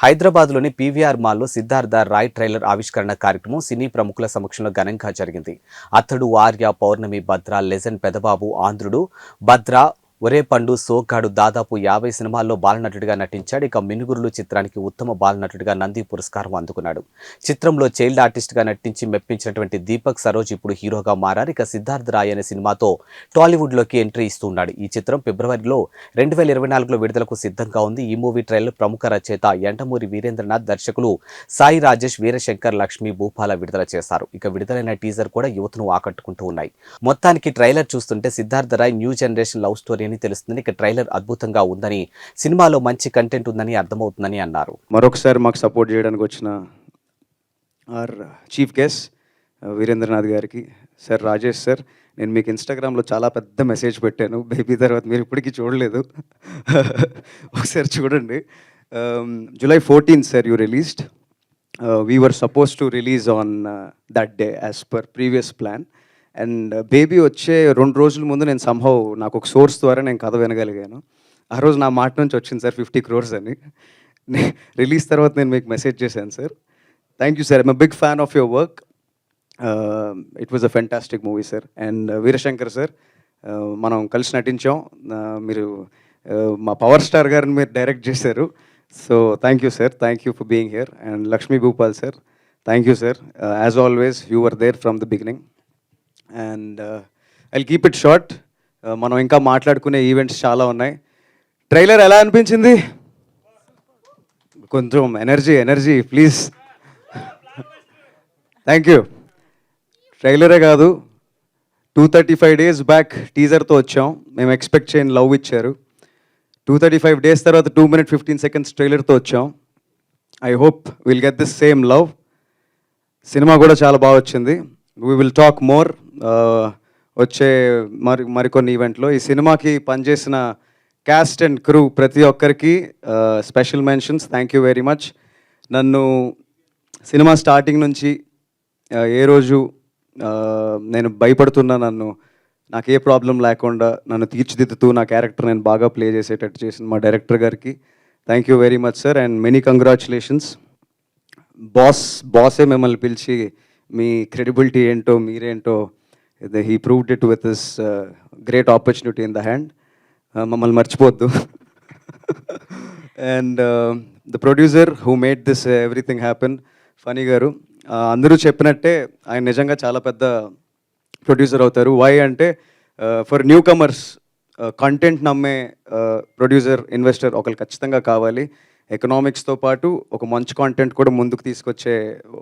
హైదరాబాద్లోని పీవీఆర్ మాల్లో సిద్ధార్థ రాయ్ ట్రైలర్ ఆవిష్కరణ కార్యక్రమం సినీ ప్రముఖుల సమక్షంలో ఘనంగా జరిగింది. అతడు ఆర్య పౌర్ణమి భద్ర లెజెండ్ పెదబాబు ఆంధ్రుడు భద్ర ఒరే పండు సోగ్గాడు దాదాపు యాభై సినిమాల్లో బాలనటుడిగా నటించాడు. ఇక మినుగురులు చిత్రానికి ఉత్తమ బాలనటుడిగా నంది పురస్కారం అందుకున్నాడు. చిత్రంలో చైల్డ్ ఆర్టిస్ట్గా నటించి మెప్పించినటువంటి దీపక్ సరోజ్ ఇప్పుడు హీరోగా మారారు. ఇక సిద్ధార్థ్ రాయ్ అనే సినిమాతో టాలీవుడ్లోకి ఎంట్రీ ఇస్తున్నాడు. ఈ చిత్రం ఫిబ్రవరిలో రెండు వేల ఇరవై నాలుగులో విడుదలకు సిద్ధంగా ఉంది. ఈ మూవీ ట్రైలర్ ప్రముఖ రచయిత ఎండమూరి వీరేంద్రనాథ్ దర్శకులు సాయి రాజేష్ వీరశంకర్ లక్ష్మి భూపాల విడుదల చేశారు. ఇక విడుదలైన టీజర్ కూడా యువతను ఆకట్టుకుంటూ ఉన్నాయి. మొత్తానికి ట్రైలర్ చూస్తుంటే Siddhartha Roy new generation love story అని తెలుస్తుంది ఇక ట్రైలర్ అద్భుతంగా ఉందని సినిమాలో మంచి కంటెంట్ ఉందని అర్థమవుతుందని అన్నారు. మరొకసారి మాకు సపోర్ట్ చేయడానికి వచ్చిన ఆర్ చీఫ్ గెస్ట్ వీరేంద్రనాథ్ గారికి సార్ రాజేష్ సార్ నేను మీకు ఇన్స్టాగ్రామ్లో చాలా పెద్ద మెసేజ్ పెట్టాను. బేబీ తర్వాత మీరు ఇప్పటికీ చూడలేదు. ఒకసారి చూడండి. July fourteen sir you released we were supposed to release on that day as per previous plan and baby వచ్చే రెండు రోజుల ముందు నేను సంభవ్ నాకు ఒక సోర్స్ ద్వారా నేను కథ వినగలిగాను. ఆ రోజు నా మాట నుంచి వచ్చింది సార్ ఫిఫ్టీ క్రోర్స్ అని. రిలీజ్ తర్వాత నేను మీకు మెసేజ్ చేశాను sir. Thank you sir I'm big fan of your work it was a fantastic movie sir and Veerashankar sir మనం కలిసి నటించాం. Uh, మీరు uh, మా పవర్ స్టార్ గారిని మీరు డైరెక్ట్ చేశారు. So thank you sir thank you for being here and Lakshmi Bhupal sir thank you sir as always you are there from the beginning and I keep it short మనం ఇంకా మాట్లాడుకునే events చాలా ఉన్నాయి. Trailer ఎలా అనిపించింది? కొంచెం energy energy please thank you ట్రైలరే కాదు. Two thirty five days back టీజర్తో వచ్చాం. మేము ఎక్స్పెక్ట్ చేయని లవ్ ఇచ్చారు. టూ థర్టీ ఫైవ్ డేస్ తర్వాత టూ మినిట్ ఫిఫ్టీన్ సెకండ్స్ ట్రైలర్తో వచ్చాం. I hope will get this same love cinema కూడా చాలా బాగా వచ్చింది. వీ విల్ టాక్ మోర్ వచ్చే మరి మరికొన్ని ఈవెంట్లో ఈ సినిమాకి పనిచేసిన క్యాస్ట్ అండ్ క్రూ ప్రతి ఒక్కరికి special mentions thank you very much నన్ను సినిమా స్టార్టింగ్ నుంచి ఏ రోజు నేను భయపడుతున్నా నన్ను నాకు ఏ ప్రాబ్లం లేకుండా నన్ను తీర్చిదిద్దుతూ నా క్యారెక్టర్ నేను బాగా ప్లే చేసేటట్టు చేసిన మా డైరెక్టర్ గారికి. Thank you very much sir and many congratulations boss బాసే మిమ్మల్ని పిలిచి మీ క్రెడిబిలిటీ ఏంటో మీరేంటో he proved it with this great opportunity in the hand మమ్మల్ని మర్చిపోద్దు and the producer who made this everything happen Phani గారు uh, అందరూ చెప్పినట్టే ఆయన నిజంగా చాలా పెద్ద ప్రొడ్యూసర్ అవుతారు. వై అంటే ఫర్ న్యూ కమర్స్ కంటెంట్ నమ్మే ప్రొడ్యూసర్ ఇన్వెస్టర్ ఒకరు ఖచ్చితంగా కావాలి. ఎకనామిక్స్తో పాటు ఒక మంచి కాంటెంట్ కూడా ముందుకు తీసుకొచ్చే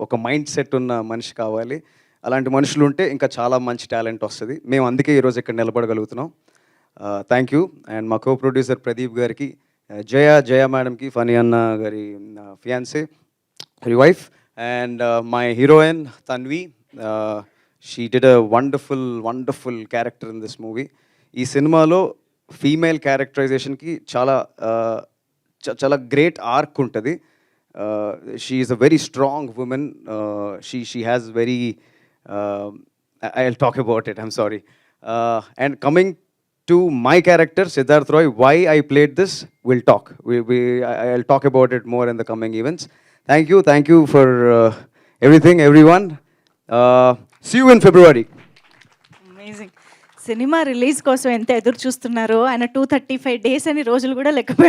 ఒక మైండ్ సెట్ ఉన్న మనిషి కావాలి. అలాంటి మనుషులు ఉంటే ఇంకా చాలా మంచి టాలెంట్ వస్తుంది. మేము అందుకే ఈరోజు ఇక్కడ నిలబడగలుగుతున్నాం. థ్యాంక్ యూ అండ్ మా కో ప్రొడ్యూసర్ ప్రదీప్ గారికి జయ జయ మేడంకి ఫనీ అన్న గారి fiancee Hari wife and my heroine Tanvi she did a wonderful wonderful character in this movie ఈ సినిమాలో ఫీమేల్ క్యారెక్టరైజేషన్కి చాలా చాలా గ్రేట్ ఆర్క్ ఉంటుంది. She is a very strong woman she she has very I will talk about it I'm sorry and coming to my character Siddharth Roy, why I played this, we'll talk. We, we, I- I'll talk about it more in the coming events. Thank you, thank you for uh, everything, everyone. Uh, see you in February. Amazing cinema release కోసం ఎంత ఎదురు చూస్తున్నారో ఆయన two thirty five days అని రోజులు కూడా లెక్క